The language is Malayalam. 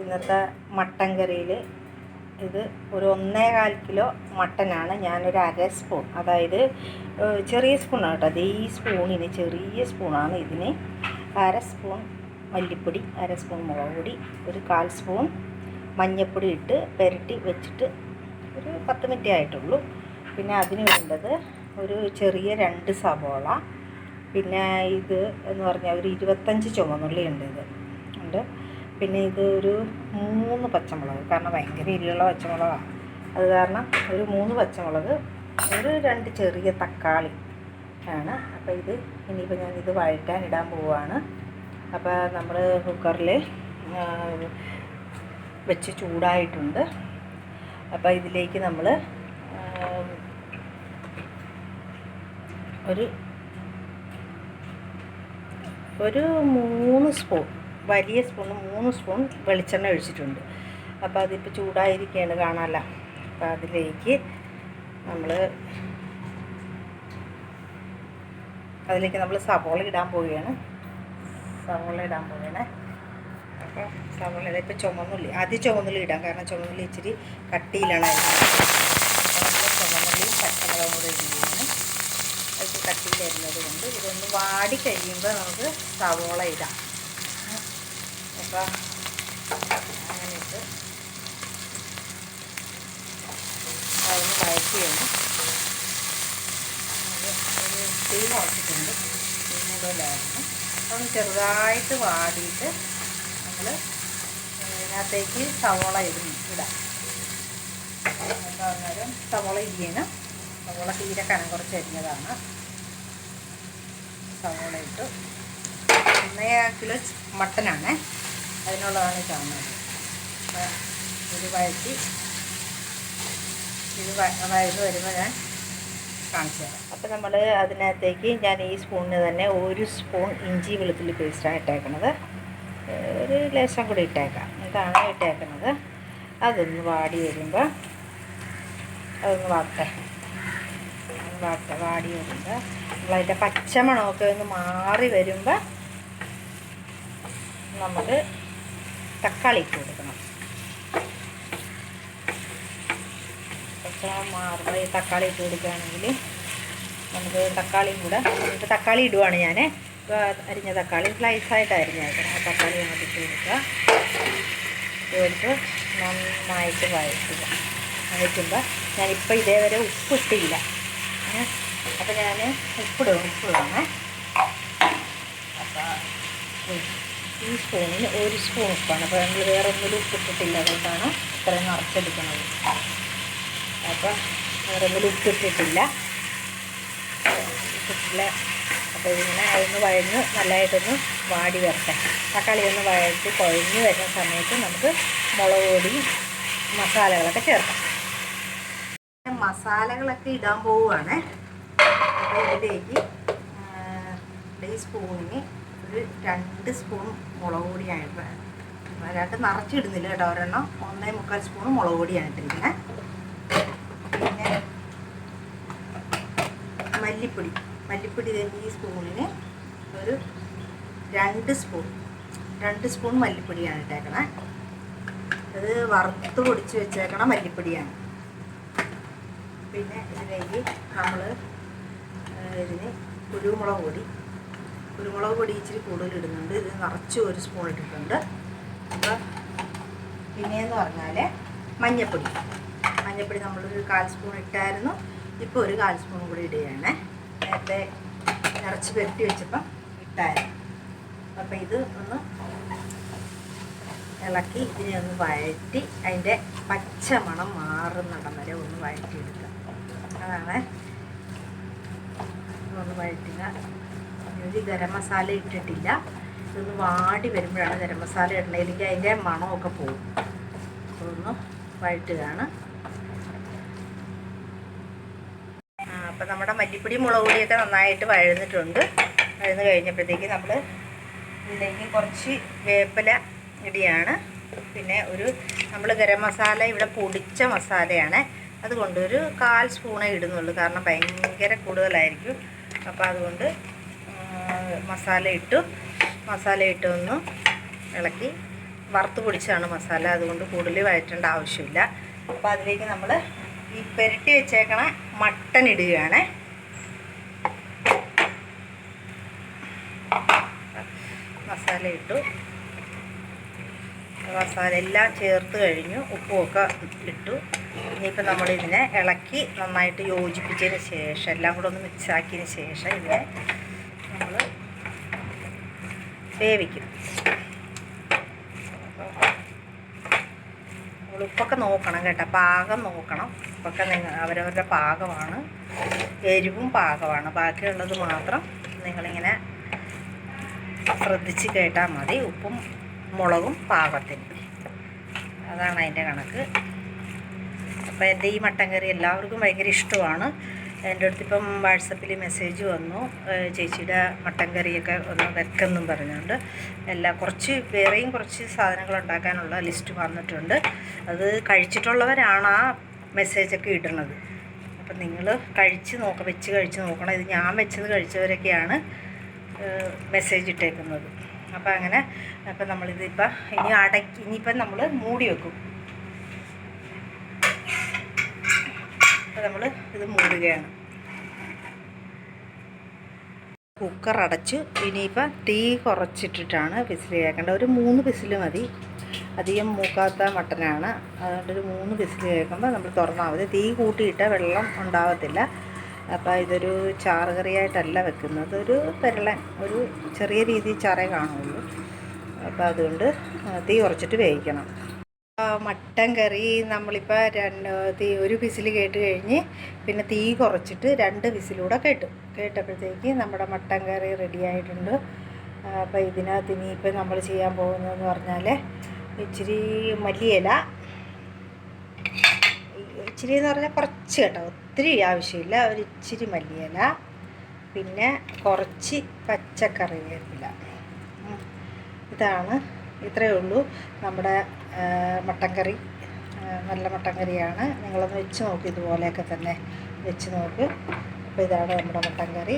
ഇന്നത്തെ മട്ടൻ കറിയിൽ ഇത് ഒരു ഒന്നേകാൽ കിലോ മട്ടനാണ്. ഞാനൊരു അര സ്പൂൺ അതായത് ചെറിയ സ്പൂണാണ് കേട്ടോ. അത് ഈ സ്പൂണിന് ചെറിയ സ്പൂണാണ് ഇതിന്. അര സ്പൂൺ മല്ലിപ്പൊടി അര സ്പൂൺ മുളക് പൊടി ഒരു കാൽ സ്പൂൺ മഞ്ഞൾപ്പൊടി ഇട്ട് പുരട്ടി വെച്ചിട്ട് ഒരു പത്ത് മിനിറ്റേ ആയിട്ടുള്ളൂ. പിന്നെ അതിന് വേണ്ടത് ഒരു ചെറിയ രണ്ട് സവോള പിന്നെ ഇത് എന്ന് പറഞ്ഞാൽ ഒരു ഇരുപത്തഞ്ച് ചുവന്നുള്ളി ഉണ്ട് ഇത്. ഉണ്ട്. പിന്നെ ഇത് ഒരു മൂന്ന് പച്ചമുളക്. കാരണം ഭയങ്കര എരിയുള്ള പച്ചമുളകാണ് അത് കാരണം ഒരു മൂന്ന് പച്ചമുളക് ഒരു രണ്ട് ചെറിയ തക്കാളി ആണ്. അപ്പോൾ ഇത് ഇനിയിപ്പോൾ ഞാൻ ഇത് വഴറ്റാൻ ഇടാൻ പോവുകയാണ് അപ്പോൾ നമ്മൾ കുക്കറിൽ വെച്ച് ചൂടായിട്ടുണ്ട്. അപ്പോൾ ഇതിലേക്ക് നമ്മൾ ഒരു ഒരു മൂന്ന് സ്പൂൺ വലിയ സ്പൂണ് മൂന്ന് സ്പൂൺ വെളിച്ചെണ്ണ ഒഴിച്ചിട്ടുണ്ട്. അപ്പോൾ അതിപ്പോൾ ചൂടായിരിക്കുകയാണ് കാണാമല്ലോ അപ്പോൾ അതിലേക്ക് നമ്മൾ അതിലേക്ക് നമ്മൾ സവോള ഇടാൻ പോവുകയാണ്. സവോള ഇടാൻ പോവുകയാണ്. അപ്പോൾ സവോള ഇപ്പോൾ ചുമന്നുള്ളി ആദ്യം ചുമന്നുള്ളി ഇടാം. കാരണം ചുമന്നുള്ളി ഇച്ചിരി കട്ടിയിലാണ് ചുമന്നുള്ളിയും പച്ചമുളകും കൂടെ ഇടുകയാണ്. അത് കട്ടിയിൽ വരുന്നത് കൊണ്ട് ഇതൊന്ന് വാടി കഴിയുമ്പോൾ നമുക്ക് സവോള ഇടാം. അപ്പം ചെറുതായിട്ട് വാടിയിട്ട് നമ്മൾ ഇതിനകത്തേക്ക് സവോള ഇടും ഇടാം. എന്താ പറഞ്ഞാലും സവോള ഇരിക്കണം സവോള തീരെ കനം കുറച്ച് അരിഞ്ഞതാണ്. സവോള ഇട്ടു. ഒന്നേ കിലോ മട്ടനാണ്. അതിനുള്ളതാണ് അപ്പോൾ ഇത് വഴറ്റി ഇത് വഴന്ന് വരുമ്പോൾ ഞാൻ കാണിച്ചു തരാം. അപ്പോൾ നമ്മൾ അതിനകത്തേക്ക് ഞാൻ ഈ സ്പൂണിന് തന്നെ ഒരു സ്പൂൺ ഇഞ്ചി വെളുത്തുള്ളി പേസ്റ്റാണ് ഇട്ടേക്കണത്. ഒരു ലേശം കൂടി ഇട്ടേക്കാം. ഇതാണ് ഇട്ടേക്കുന്നത് അതൊന്ന് വാടി വരുമ്പോൾ അതൊന്ന് വാട്ടെ വാട്ടെ വാടി വരുമ്പോൾ നമ്മളതിന്റെ പച്ചമണമൊക്കെ ഒന്ന് മാറി വരുമ്പോൾ നമുക്ക് തക്കാളി ഇട്ട് കൊടുക്കണം. മാറുമ്പോൾ തക്കാളി ഇട്ട് കൊടുക്കുകയാണെങ്കിൽ നമുക്ക് തക്കാളിയും കൂടെ ഇപ്പോൾ തക്കാളി ഇടുവാണ് ഞാൻ അരിഞ്ഞ തക്കാളി സ്ലൈസായിട്ട് അരിഞ്ഞേക്കണം. ആ തക്കാളി അങ്ങോട്ട് ഇട്ട് കൊടുക്കുക. ഇട്ട് നന്നായിട്ട് വഴറ്റുക. വഴറ്റുമ്പോൾ ഞാനിപ്പോൾ ഇതേവരെ ഉപ്പ് ഇട്ടില്ല. അപ്പോൾ ഞാൻ ഉപ്പിടും. ഉപ്പിടണേ അപ്പോൾ ഈ സ്പൂണിന് ഒരു സ്പൂൺ ഉപ്പാണ്. അപ്പോൾ നമ്മൾ വേറെ ഒന്നിലും ഉപ്പിട്ടിട്ടില്ല. അതുകൊണ്ടാണ് ഇത്രയും നിറച്ചെടുക്കുന്നത്. അപ്പോൾ വേറെ ഒന്നിലും ഉപ്പിട്ടിട്ടില്ല. ഉപ്പിട്ടില്ല. അപ്പോൾ ഇതിങ്ങനെ അതൊന്ന് വഴഞ്ഞ് നല്ലതായിട്ടൊന്ന് വാടി വരട്ടെ. തക്കാളി ഒന്ന് വഴച്ച് കുഴഞ്ഞ് വരുന്ന സമയത്ത് നമുക്ക് മുളക് പൊടി മസാലകളൊക്കെ ചേർക്കാം. മസാലകളൊക്കെ ഇടാൻ പോവുകയാണ് അപ്പോൾ ഇതിലേക്ക് ടീ സ്പൂണിന് ഒരു രണ്ട് സ്പൂൺ മുളക് പൊടിയാണ് ഇടുന്നത് രണ്ട് നിറച്ചിടുന്നില്ല കേട്ടോ ഒരെണ്ണം. ഒന്നേ മുക്കാൽ സ്പൂൺ മുളക് പൊടിയാണ് പിന്നെ മല്ലിപ്പൊടി. മല്ലിപ്പൊടി ഈ സ്പൂണിന് ഒരു രണ്ട് സ്പൂൺ. രണ്ട് സ്പൂൺ മല്ലിപ്പൊടിയാണ് ഇട്ടേക്കണേ. അത് വറുത്ത് പൊടിച്ച് വെച്ചേക്കണ മല്ലിപ്പൊടിയാണ്. പിന്നെ ഇതിലേക്ക് നമ്മൾ ഇതിന് കുരുമുളക് പൊടി കുരുമുളക് പൊടി ഇച്ചിരി കൂടുതൽ ഇടുന്നുണ്ട്. ഇത് നിറച്ച് ഒരു സ്പൂൺ ഇട്ടിട്ടുണ്ട്. അപ്പോൾ പിന്നെയെന്ന് പറഞ്ഞാൽ മഞ്ഞൾപ്പൊടി മഞ്ഞൾപ്പൊടി നമ്മളൊരു കാൽ സ്പൂൺ ഇട്ടായിരുന്നു. ഇപ്പോൾ ഒരു കാൽ സ്പൂൺ കൂടി ഇടുകയാണ്. നേരത്തെ നിറച്ച് പെരട്ടി വെച്ചപ്പം ഇട്ടായിരുന്നു. അപ്പം ഇത് ഒന്ന് ഇളക്കി ഇതിനെ ഒന്ന് വഴറ്റി അതിന്റെ പച്ച മണം മാറുന്നിടം വരെ ഒന്ന് വഴറ്റിയെടുക്കുക അതാണ്. ഒന്ന് വഴറ്റുക. ഇത് ഗരം മസാല ഇട്ടിട്ടില്ല. ഇതൊന്ന് വാടി വരുമ്പോഴാണ് ഗരം മസാല ഇടണമെങ്കിൽ അതിന്റെ മണമൊക്കെ പോകും അതൊന്ന് വഴറ്റുകയാണ്. അപ്പോൾ നമ്മുടെ മല്ലിപ്പൊടി മുളക് പൊടിയൊക്കെ നന്നായിട്ട് വഴന്നിട്ടുണ്ട്. വഴന്ന് കഴിഞ്ഞപ്പോഴത്തേക്ക് നമ്മൾ ഇതിലേക്ക് കുറച്ച് വേപ്പില ഇടിയാണ്. പിന്നെ ഒരു നമ്മൾ ഗരം മസാല ഇവിടെ പൊടിച്ച മസാലയാണ്. അതുകൊണ്ട് ഒരു കാൽ സ്പൂണേ ഇടുന്നുള്ളൂ. കാരണം ഭയങ്കര കൂടുതലായിരിക്കും. അപ്പോൾ അതുകൊണ്ട് മസാല ഇട്ടു മസാല ഇട്ട് ഒന്ന് ഇളക്കി. വറുത്ത് പൊടിച്ചാണ് മസാല അതുകൊണ്ട് കൂടുതൽ വഴറ്റേണ്ട ആവശ്യമില്ല. അപ്പോൾ അതിലേക്ക് നമ്മൾ ഈ പെരട്ടി വെച്ചേക്കണ മട്ടൻ ഇടുകയാണ്. മസാല ഇട്ടു മസാല എല്ലാം ചേർത്ത് കഴിഞ്ഞു ഉപ്പുമൊക്കെ ഇട്ടു. ഇനിയിപ്പോൾ നമ്മളിതിനെ ഇളക്കി നന്നായിട്ട് യോജിപ്പിച്ചതിന് ശേഷം എല്ലാം കൂടെ ഒന്ന് മിക്സാക്കിയതിന് ശേഷം ഇതിനെ നമ്മൾ ഉപ്പൊക്കെ നോക്കണം കേട്ടോ. പാകം നോക്കണം. ഉപ്പൊക്കെ നിങ്ങൾ അവരവരുടെ പാകമാണ്. എരിവും പാകമാണ്. ബാക്കിയുള്ളത് മാത്രം നിങ്ങളിങ്ങനെ ശ്രദ്ധിച്ച് കേട്ടാൽ മതി. ഉപ്പും മുളകും പാകത്തിന്. അതാണ് അതിന്റെ കണക്ക്. അപ്പോൾ എന്റെ ഈ മട്ടൻ കറി എല്ലാവർക്കും ഭയങ്കര ഇഷ്ടമാണ്. എന്റെ അടുത്ത് ഇപ്പം വാട്സപ്പിൽ മെസ്സേജ് വന്നു. ചേച്ചിയുടെ മട്ടൻ കറിയൊക്കെ ഒന്ന് വെക്കെന്നും പറഞ്ഞുകൊണ്ട്. എല്ലാ കുറച്ച് വേറെയും കുറച്ച് സാധനങ്ങൾ ഉണ്ടാക്കാനുള്ള ലിസ്റ്റ് വന്നിട്ടുണ്ട്. അത് കഴിച്ചിട്ടുള്ളവരാണ് ആ മെസ്സേജൊക്കെ ഇടുന്നത്. അപ്പം നിങ്ങൾ കഴിച്ച് നോക്ക വെച്ച് കഴിച്ച് നോക്കണം. ഇത് ഞാൻ വെച്ചത് കഴിച്ചവരൊക്കെയാണ് മെസ്സേജ് ഇട്ടേക്കുന്നത്. അപ്പോൾ അങ്ങനെ അപ്പം നമ്മളിതിപ്പോൾ ഇനി അടക്കി ഇനിയിപ്പം നമ്മൾ മൂടി വെക്കും. അപ്പോൾ നമ്മൾ ഇത് മൂടുകയാണ്. കുക്കർ അടച്ചു ഇനിയിപ്പോൾ തീ കുറച്ചിട്ടിട്ടാണ് വിസിൽ ഒരു മൂന്ന് വിസിൽ മതി. അധികം മൂക്കാത്ത മട്ടനാണ്. അതുകൊണ്ട് ഒരു മൂന്ന് വിസിൽ കേൾക്കുമ്പോൾ നമ്മൾ തുറന്നാൽ മതി. തീ കൂട്ടിയിട്ട് വെള്ളം ഉണ്ടാവത്തില്ല. അപ്പോൾ ഇതൊരു ചാറുകറിയായിട്ടല്ല വെക്കുന്നത്. ഒരു പെരളൻ ഒരു ചെറിയ രീതിയിൽ ചാറേ കാണുള്ളൂ. അപ്പോൾ അതുകൊണ്ട് തീ കുറച്ചിട്ട് വേവിക്കണം. മട്ടൻ കറി നമ്മളിപ്പോൾ രണ്ട് തീ ഒരു വിസിൽ കേട്ട് കഴിഞ്ഞ് പിന്നെ തീ കുറച്ചിട്ട് രണ്ട് വിസിലൂടെ കേട്ടു. കേട്ടപ്പോഴത്തേക്ക് നമ്മുടെ മട്ടൻ കറി റെഡി ആയിട്ടുണ്ട്. അപ്പോൾ ഇതിനകത്ത് ഇനിയിപ്പോൾ നമ്മൾ ചെയ്യാൻ പോകുന്നതെന്ന് പറഞ്ഞാൽ ഇച്ചിരി മല്ലിയില. ഇച്ചിരി എന്ന് പറഞ്ഞാൽ കുറച്ച് കേട്ടോ. ഒത്തിരി ആവശ്യമില്ല. ഒരു ഇച്ചിരി മല്ലിയില. പിന്നെ കുറച്ച് പച്ചക്കറി വേപ്പില ഇതാണ് ഇത്രയേ ഉള്ളൂ നമ്മുടെ മട്ടൻ കറി നല്ല മട്ടൻ കറിയാണ് നിങ്ങളൊന്ന് വെച്ച് നോക്ക് ഇതുപോലെയൊക്കെ തന്നെ വെച്ച് നോക്ക്. അപ്പോൾ ഇതാണ് നമ്മുടെ മട്ടൻ കറി